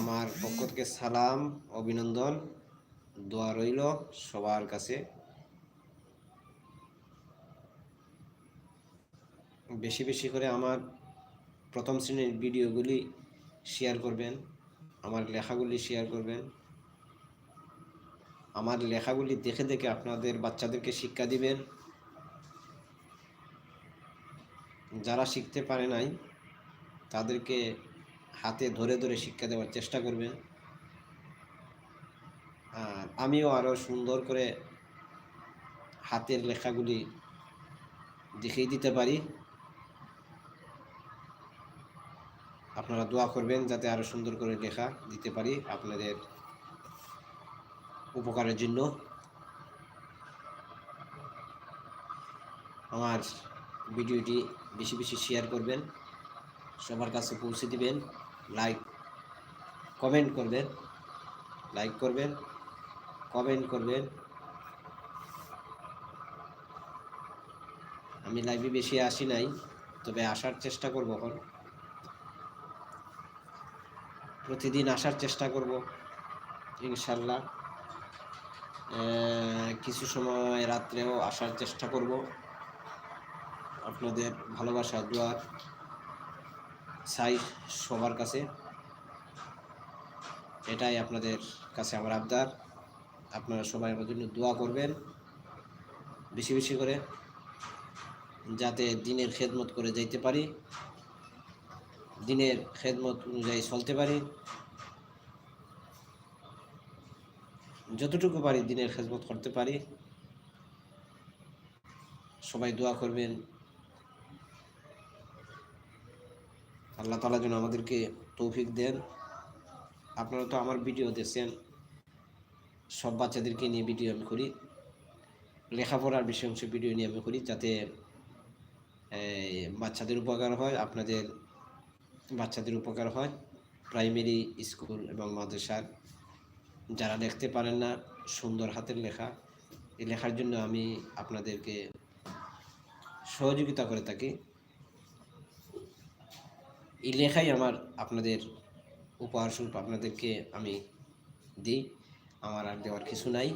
আমার পক্ষ থেকে সালাম, অভিনন্দন। দোয়া রইল সবার কাছে। বেশি বেশি করে আমার প্রথম শ্রেণির ভিডিওগুলি শেয়ার করবেন, আমার লেখাগুলি শেয়ার করবেন। আমার লেখাগুলি দেখে দেখে আপনাদের বাচ্চাদেরকে শিক্ষা দিবেন। যারা শিখতে পারে নাই, তাদেরকে হাতে ধরে ধরে শিক্ষা দেওয়ার চেষ্টা করবেন আর আমিও আরও সুন্দর করে হাতের লেখাগুলি দেখিয়ে দিতে পারি। আপনারা দোয়া করবেন যাতে আরও সুন্দর করে লেখা দিতে পারি আপনাদের উপকারের জন্য। আমার ভিডিওটি বেশি বেশি শেয়ার করবেন, সবার কাছে পৌঁছে দিবেন। লাইক কমেন্ট করবেন লাইক করবেন কমেন্ট করবেন আমি লাইভে বেশি আসি নাই, তবে আসার চেষ্টা করব এখন। প্রতিদিন আসার চেষ্টা করব, ইনশাল্লাহ। কিছু সময় রাত্রেও আসার চেষ্টা করব। আপনাদের ভালোবাসা দোয়ার চাই সবার কাছে। এটাই আপনাদের কাছে আমার আবদার। আপনারা সবাই আমার জন্য দোয়া করবেন বেশি বেশি করে, যাতে দিনের খেদমত করে যাইতে পারি, দিনের খেদমত অনুযায়ী চলতে পারি। যতটুকু পারি দিনের খেদমত করতে পারি। সবাই দোয়া করবেন। আল্লাহ তালা যেন আমাদেরকে তৌফিক দেন। আপনারা তো আমার ভিডিও দেখছেন, সব বাচ্চাদেরকে নিয়ে ভিডিও আমি করি। লেখাপড়ার বিষয় অংশ ভিডিও নিয়ে আমি করি যাতে বাচ্চাদের উপকার হয়, আপনাদের বাচ্চাদের উপকার হয়। প্রাইমারি স্কুল এবং মাদ্রাসার যারা দেখতে পারেন না, সুন্দর হাতের লেখা, এই লেখার জন্য আমি আপনাদেরকে সহযোগিতা করে থাকি। এই লেখাই আমার আপনাদের উপহার স্বরূপ। আপনাদেরকে আমি দিই। আমার আর দেওয়ার কিছু নাই।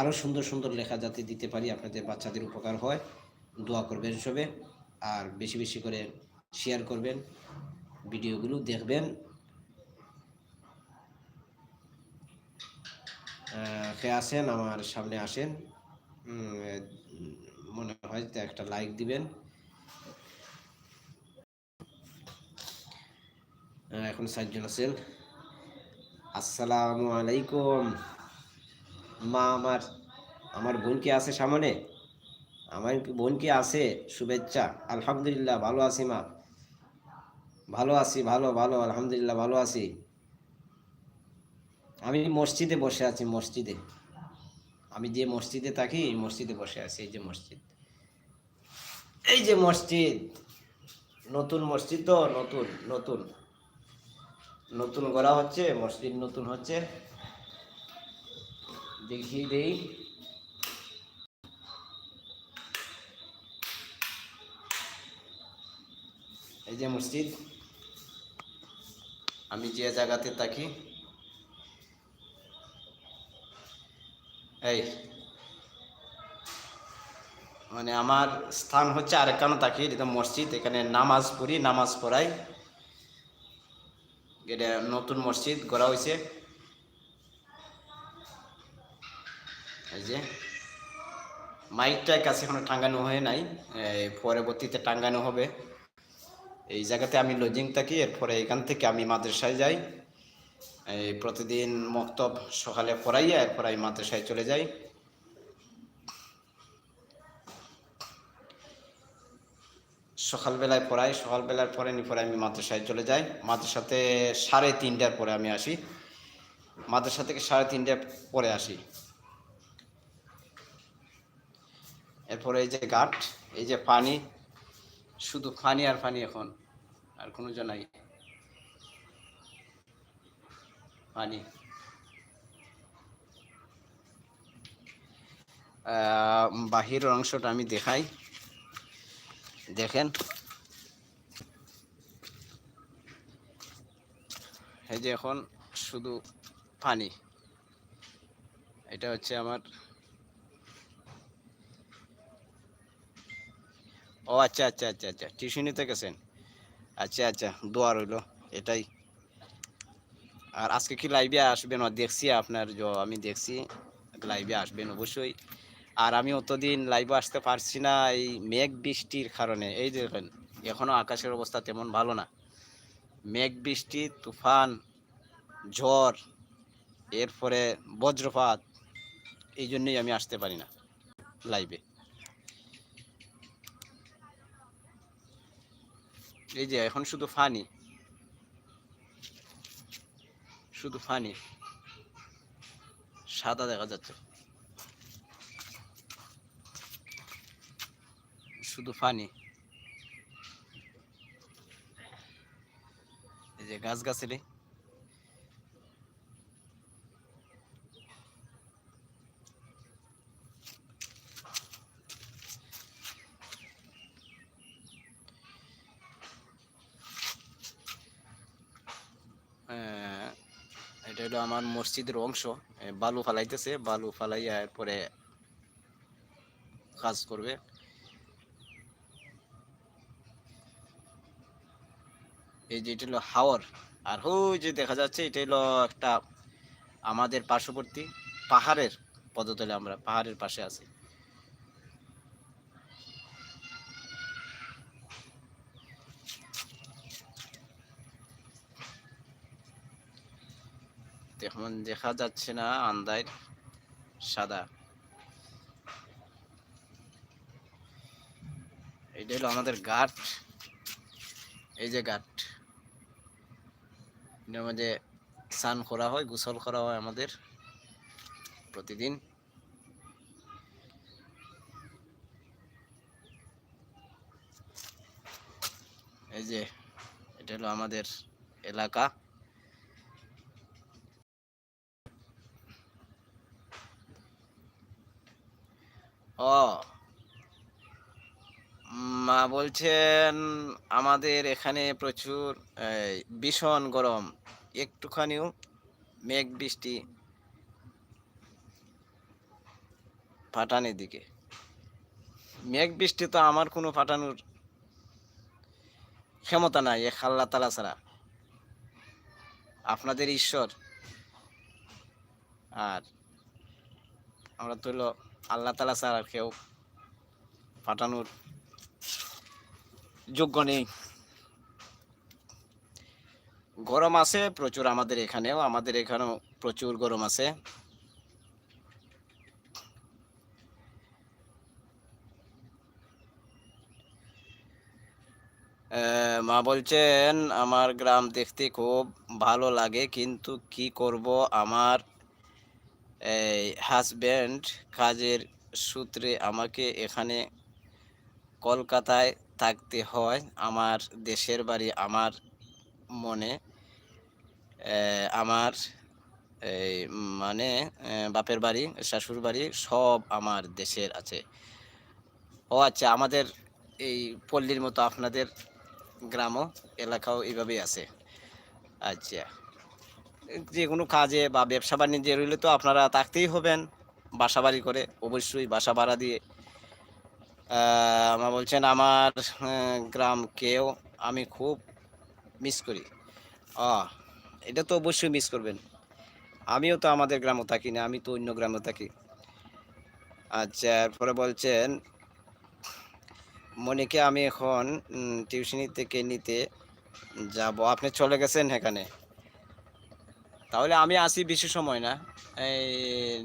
আরও সুন্দর সুন্দর লেখা যাতে দিতে পারি, আপনাদের বাচ্চাদের উপকার হয়। দোয়া করবেন সবে। আর বেশি বেশি করে শেয়ার করবেন। ভিডিওগুলো দেখবেন। কে আসেন আমার সামনে আসেন। মনে হয় একটা লাইক দিবেন। এখন সাতজন আছেন আসসালামু আলাইকুম। মা, আমার আমার বোন কি আছে সামনে? আমার বোন কি আছে? শুভেচ্ছা। আলহামদুলিল্লাহ, ভালো আছি মা। ভালো আছি, ভালো ভালো, আলহামদুলিল্লাহ, ভালো আছি। আমি মসজিদে বসে আছি, মসজিদে। আমি যে মসজিদে থাকি মসজিদে বসে আছি, এই যে মসজিদ। এই যে মসজিদ। নতুন মসজিদ তো, নতুন নতুন। নতুন করা হচ্ছে, মসজিদ নতুন হচ্ছে। দেখিয়ে দেই। এই যে মসজিদ, আমি যে জায়গাতে থাকি, এই মানে আমার স্থান হচ্ছে আরেকানো থাকি, যেটা মসজিদ, এখানে নামাজ পড়ি, নামাজ পড়াই। এটা নতুন মসজিদ গড়া হয়েছে এই যে, মাইকটা কাছে এখনও টাঙ্গানো হয় নাই পরবর্তীতে টাঙ্গানো হবে। এই জায়গাতে আমি লজিং থাকি, এরপরে এখান থেকে আমি মাদ্রাসায় যাই। এই প্রতিদিন মক্তব সকালে পড়াইয়া, এরপর আমি মাদ্রাসায় চলে যাই। সকালবেলায় পড়াই, সকালবেলার পরে নি পরে আমি মাদ্রাসায় চলে যাই। মাদ্রাসাতে সাড়ে তিনটার পরে আমি আসি। মাদ্রাসা থেকে সাড়ে তিনটার পরে আসি। এরপরে এই যে ঘাট, এই যে পানি, শুধু পানি আর পানি এখন, আর কোনো জন নাই। পানি। বাহিরের অংশটা আমি দেখাই। দেখেন। এই যে এখন শুধু পানি। এটা হচ্ছে আমার ও আচ্ছা আচ্ছা আচ্ছা আচ্ছা টিউশনিতে গেছেন? আচ্ছা আচ্ছা দোয়া রইল, এটাই। আর আজকে কি লাইভে আসবেন? দেখছি আপনার আমি দেখছি লাইভে আসবেন অবশ্যই। আর আমি অতদিন লাইভে আসতে পারছি না, এই মেঘ বৃষ্টির কারণে। এই দেখেন এখনও আকাশের অবস্থা তেমন ভালো না। মেঘ বৃষ্টি, তুফান, ঝড়, এরপরে বজ্রপাত, এই জন্যই আমি আসতে পারি না লাইভে এই যে এখন শুধু ফানি। শুধু ফানি। সাদা দেখা যাচ্ছে। শুধু ফানি এই যে গাছ আহ, এটা হলো আমার মসজিদের অংশ। বালু ফালাইতেছে বালু ফালাইয়া এরপরে কাজ করবে। এই যে এটা হলো হাওর। আর ওই যে দেখা যাচ্ছে এটা হলো একটা আমাদের পার্শ্ববর্তী পাহাড়ের পদতলে আমরা, পাহাড়ের পাশে আছি। এখন দেখা যাচ্ছে না আন্দায় সাদা। এটা হলো আমাদের ঘাট। এই যে ঘাট। মধ্যে স্নান করা হয়, গোসল করা হয় আমাদের প্রতিদিন। এই যে, এটা হলো আমাদের এলাকা। ও, মা বলছেন আমাদের এখানে প্রচুর ভীষণ গরম। একটুখানিও মেঘ বৃষ্টি ফাটানের দিকে। মেঘ বৃষ্টি তো আমার কোনো ফাটানোর ক্ষমতা নাই, এক আল্লাহ তালা ছাড়া। আপনাদের ঈশ্বর আর আমরা তো আল্লাহ তালা ছাড়া কেউ ফাটানোর যোগ্য নেই। গরম আছে, প্রচুর আমাদের এখানেও আমাদের এখানেও প্রচুর গরম আছে। মা বলছেন, আমার গ্রাম দেখতে খুব ভালো লাগে, কিন্তু কি করব? আমার, এই হাজব্যান্ড কাজের সূত্রে আমাকে এখানে কলকাতায় থাকতে হয়। আমার দেশের বাড়ি, আমার মনে আমার এই মানে বাপের বাড়ি শাশুর বাড়ি সব আমার দেশের আছে। ও আচ্ছা আমাদের এই পল্লীর মতো আপনাদের গ্রামও এলাকাও এইভাবেই আছে। আচ্ছা যে কোনো কাজে বা ব্যবসা বাণিজ্যে রইলে তো আপনারা থাকতেই হবেন বাসা বাড়ি করে অবশ্যই বাসা ভাড়া দিয়ে। আহ, আমার বলছেন আমার আহ, গ্রামকেও আমি খুব মিস করি। ও এটা তো অবশ্যই মিস করবেন। আমিও তো আমাদের গ্রামও থাকি না, আমি তো অন্য গ্রামে থাকি। আচ্ছা এরপরে বলছেন, মনিকে আমি এখন টিউশনি থেকে নিতে যাব। আপনি চলে গেছেন এখানে। তাহলে আমি আসি বেশি সময় না। এই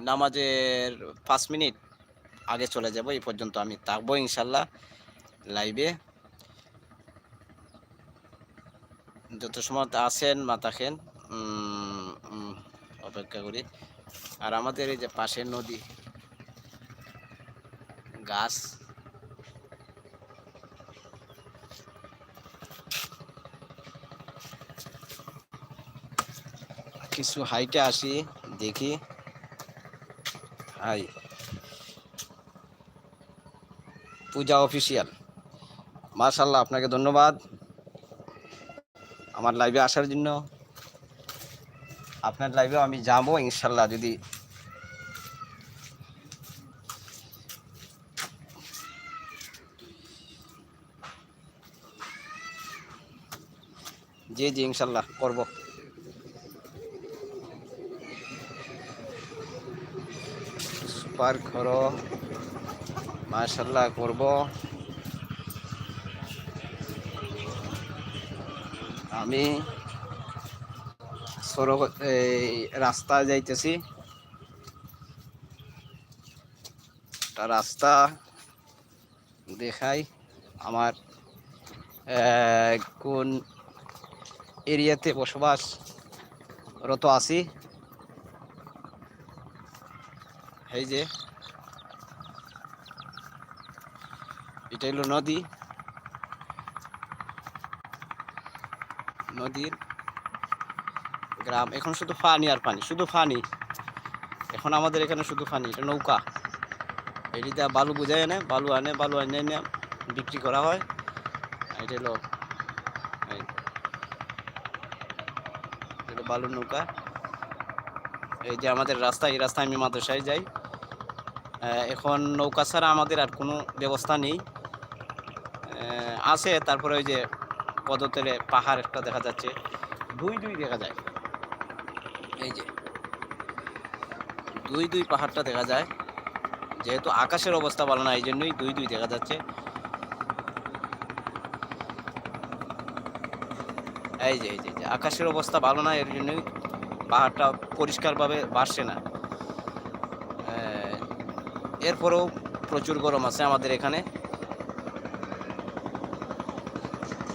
নামাজের পাঁচ মিনিট আগে চলে যাব, এই পর্যন্ত আমি থাকব ইনশাল্লাহ লাইভে যত সময় আসেন বা থাকেন অপেক্ষা করি। আর আমাদের এই যে পাশের নদী, গাছ। কিছু হাইটে আসি, দেখি। হাই। পূজা অফিসিয়াল। মার্শাল্লাহ আপনাকে ধন্যবাদ। আমার লাইভে আসার জন্য। আপনার লাইভেও আমি যাব ইনশাল্লাহ যদি। জি জি, ইনশাল্লাহ, করব। সুপার করো। মাশাল্লাহ, করব। আমি সড়ক, এই রাস্তায় যাইতেছি। রাস্তা দেখাই আমার কোন এরিয়াতে বসবাস রত আছি। এই যে এটা হলো নদী। নদীর গ্রাম। এখন শুধু পানি আর পানি শুধু পানি এখন আমাদের এখানে শুধু পানি এটা নৌকা। এটিতে বালু বোঝায় এনে, বালু আনে বালু আনে, এনে বিক্রি করা হয়। এটা হলো বালুর নৌকা। এই যে আমাদের রাস্তা, এই রাস্তায় আমি মাদ্রাসায় যাই। এখন নৌকা ছাড়া আমাদের আর কোনো ব্যবস্থা নেই। আছে, তারপরে ওই যে পদতলে পাহাড় একটা দেখা যাচ্ছে। দুই দুই দেখা যায়। এই যে। দুই দুই পাহাড়টা দেখা যায়। যেহেতু আকাশের অবস্থা ভালো না এই জন্যই দুই দুই দেখা যাচ্ছে। এই যে এই যে আকাশের অবস্থা ভালো না, এর জন্যই পাহাড়টা পরিষ্কারভাবে ভাসছে না। এরপরেও প্রচুর গরম আছে আমাদের এখানে।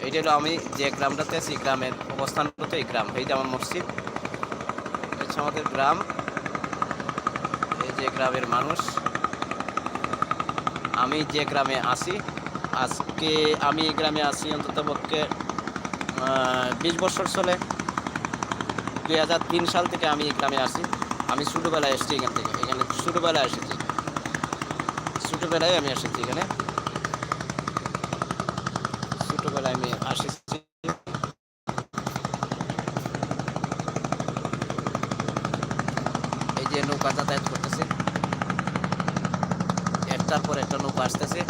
এইটা হলো আমি যে গ্রামটাতে আছি, গ্রামের অবস্থান করতে এই গ্রাম। এই যে আমার মসজিদ হচ্ছে আমাদের গ্রাম। এই যে গ্রামের মানুষ। আমি যে গ্রামে আছি, আজকে আমি এই গ্রামে আছি অন্তত পক্ষে বিশ বছর চলে। দুই হাজার তিন সাল থেকে আমি এই গ্রামে আসি আমি ছোটোবেলায় এসেছি এখান থেকে। এখানে ছোটোবেলায় এসেছি। ছোটোবেলায় আমি এসেছি এখানে ছোটোবেলায় আমি আসেছি এই যে নৌকা যাতায়াত করতেছে। একটার পর একটা নৌকা আসতেছে।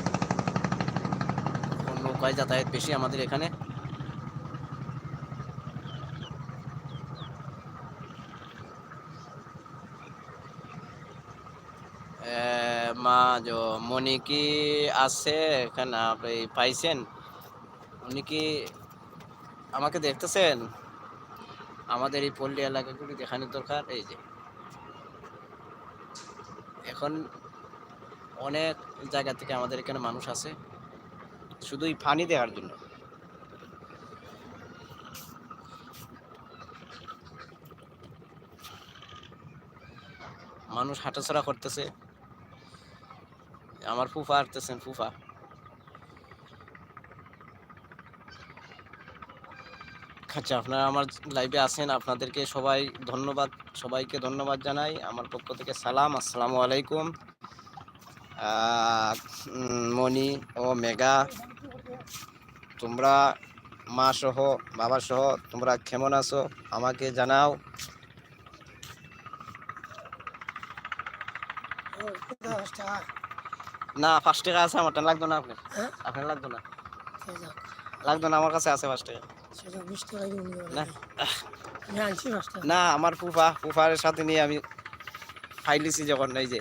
নৌকায় যাতায়াত বেশি আমাদের এখানে। মা মনি কি আছে এখানে? আপনি পাইছেন? উনি কি আমাকে দেখতেছেন? আমাদের এই পল্লী এলাকাগুলি দেখানোর দরকার, এই যে। এখন অনেক জায়গা থেকে আমাদের এখানে মানুষ আছে, শুধুই পানি দেওয়ার জন্য। মানুষ হাঁটাচড়া করতেছে। আমার ফুফা হাঁটতেছেন, ফুফা। আচ্ছা আপনারা আমার লাইভে আছেন আপনাদেরকে সবাই ধন্যবাদ সবাইকে ধন্যবাদ জানাই। আমার পক্ষ থেকে সালাম আসসালামু আলাইকুম। মনি ও মেঘা তোমরা মা সহ বাবা সহ তোমরা কেমন আছো? আমাকে জানাও। না পাঁচ টাকা আছে আমার লাগতো না আপনার। হ্যাঁ? আপনার লাগতো না? লাগতো না আমার কাছে আছে পাঁচ টাকা। না। আমার ফুফা ফুফার সাথে নিয়ে আমি ফাইলিছি যখন এই যে।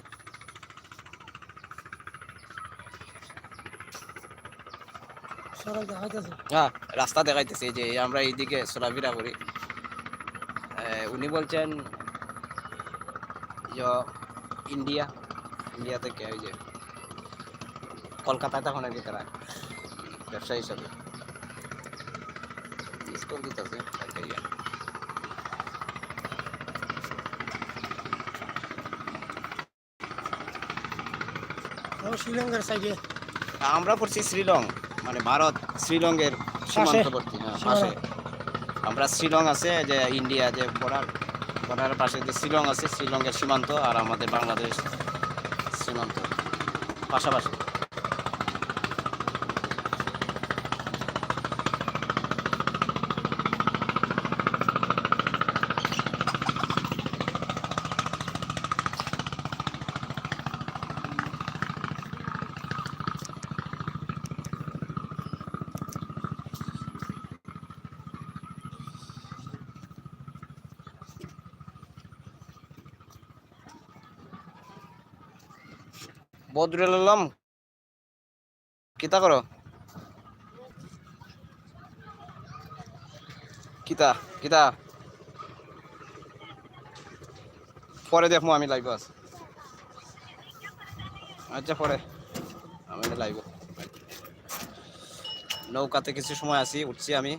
হ্যাঁ রাস্তা দেখাইতেছে যে আমরা এইদিকে চলাফেরা করি। উনি বলছেন ইন্ডিয়া ইন্ডিয়া থেকে ওই যে কলকাতায় তখন আর কি তারা ব্যবসা হিসাবে। স্কুল দিতেছে একটা ইয়া। শ্রীলঙ্কার সাইডে আমরা পড়ছি শ্রীলং মানে ভারত শ্রীলঙ্কের সীমান্তবর্তী হ্যাঁ, পাশে। আমরা শ্রীলং আছে যে ইন্ডিয়া যে বর্ডার বর্ডারের পাশে যে শ্রীলং আছে শ্রীলঙ্কের সীমান্ত আর আমাদের বাংলাদেশ সীমান্ত। পাশাপাশি। বদরুল আলম কিতা করো? কিতা কিতা? পরে দেখব আমি লাইভ আস আচ্ছা পরে। আমি লাইভ নৌকাতে কিছু সময় আছি, উঠছি আমি।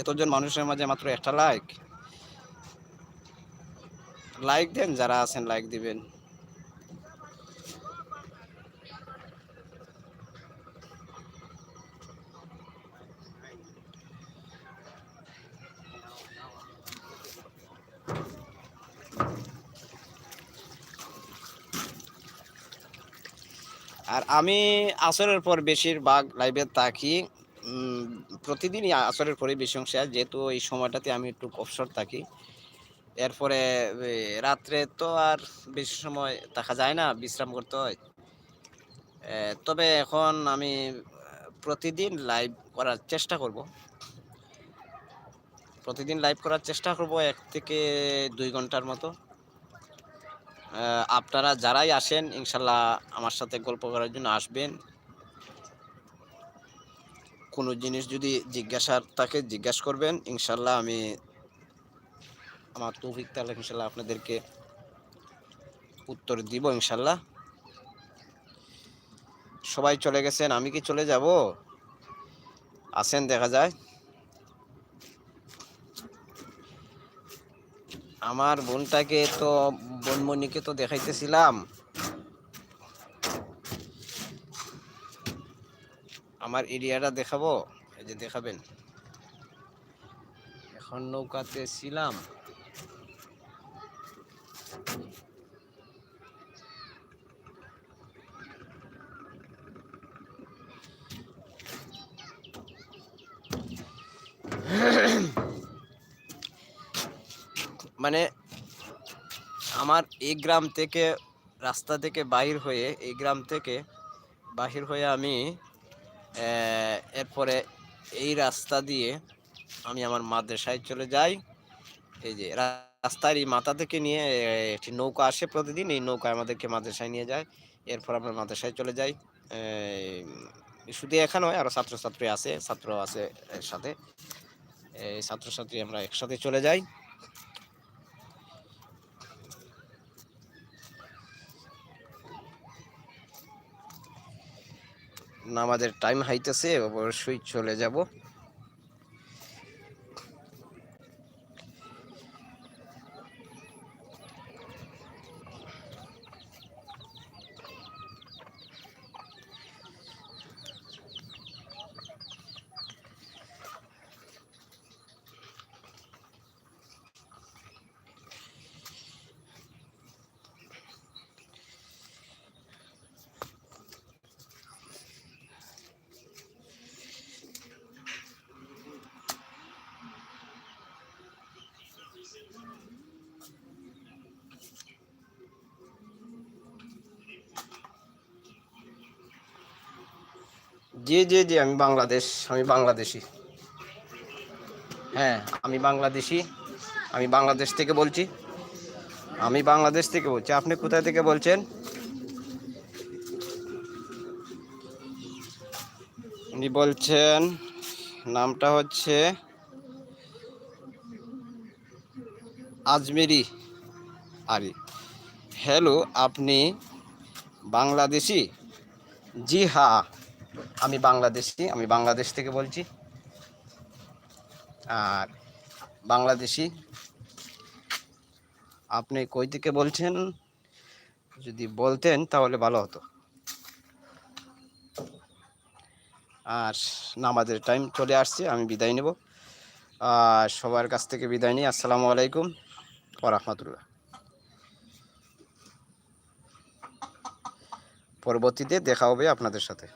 এতজন মানুষের মাঝে মাত্র একটা লাইক লাইক দেন, যারা আছেন লাইক দিবেন। আর আমি আসরের পর বেশিরভাগ লাইভে থাকি। প্রতিদিনই আসরের পরে বেশি অংশে যেহেতু এই সময়টাতে আমি একটু অবসর থাকি। এরপরে রাত্রে তো আর বেশি সময় থাকা যায় না, বিশ্রাম করতে হয়। তবে এখন আমি প্রতিদিন লাইভ করার চেষ্টা করব। প্রতিদিন লাইভ করার চেষ্টা করব এক থেকে দুই ঘণ্টার মতো। আপনারা যারাই আসেন, ইনশাল্লাহ আমার সাথে গল্প করার জন্য আসবেন। কোনো জিনিস যদি জিজ্ঞাসার থাকে, জিজ্ঞাসা করবেন, ইনশাল্লাহ আমি আমার তৌফিক তাহলে ইনশাল্লাহ আপনাদেরকে উত্তর দিব ইনশাল্লাহ। সবাই চলে গেছেন, আমি কি চলে যাব? আসেন দেখা যায়। আমার বোনটাকে তো, বোনমণিকে তো দেখাইতেছিলাম। আমার এরিয়াটা দেখাবো, এই যে দেখাবেন। এখন নৌকাতে ছিলাম। মানে আমার এই গ্রাম থেকে রাস্তা থেকে বাহির হয়ে এই গ্রাম থেকে বাহির হয়ে আমি এরপরে এই রাস্তা দিয়ে আমি আমার মাদ্রাসায় চলে যাই। এই যে রাস্তার এই মাথা থেকে নিয়ে একটি নৌকা আসে প্রতিদিন, এই নৌকা আমাদেরকে মাদ্রাসায় নিয়ে যায়। এরপর আমরা মাদ্রাসায় চলে যাই। শুধু এখানে হয় আরও ছাত্রছাত্রী আছে ছাত্র আছে এর সাথে। এই ছাত্রছাত্রী আমরা একসাথে চলে যাই। নামাজের টাইম হাইতেছে অবশ্যই চলে যাব। জি জি জি, আমি বাংলাদেশ, আমি বাংলাদেশি। হ্যাঁ আমি বাংলাদেশি, আমি বাংলাদেশ থেকে বলছি। আমি বাংলাদেশ থেকে বলছি। আপনি কোথায় থেকে বলছেন? উনি বলছেন, নামটা হচ্ছে আজমেরি। আরি হ্যালো আপনি বাংলাদেশি? জি হ্যাঁ আমি বাংলাদেশি, আমি বাংলাদেশ থেকে বলছি। আর বাংলাদেশি, আপনি কই থেকে বলছেন? যদি বলতেন তাহলে ভালো হতো। আর নামাজের টাইম চলে আসছে, আমি বিদায় নেব। আর সবার কাছ থেকে বিদায় নিই, আসসালামু আলাইকুম। ওরহমতুল্লাহ পরবর্তীতে দেখা হবে আপনাদের সাথে।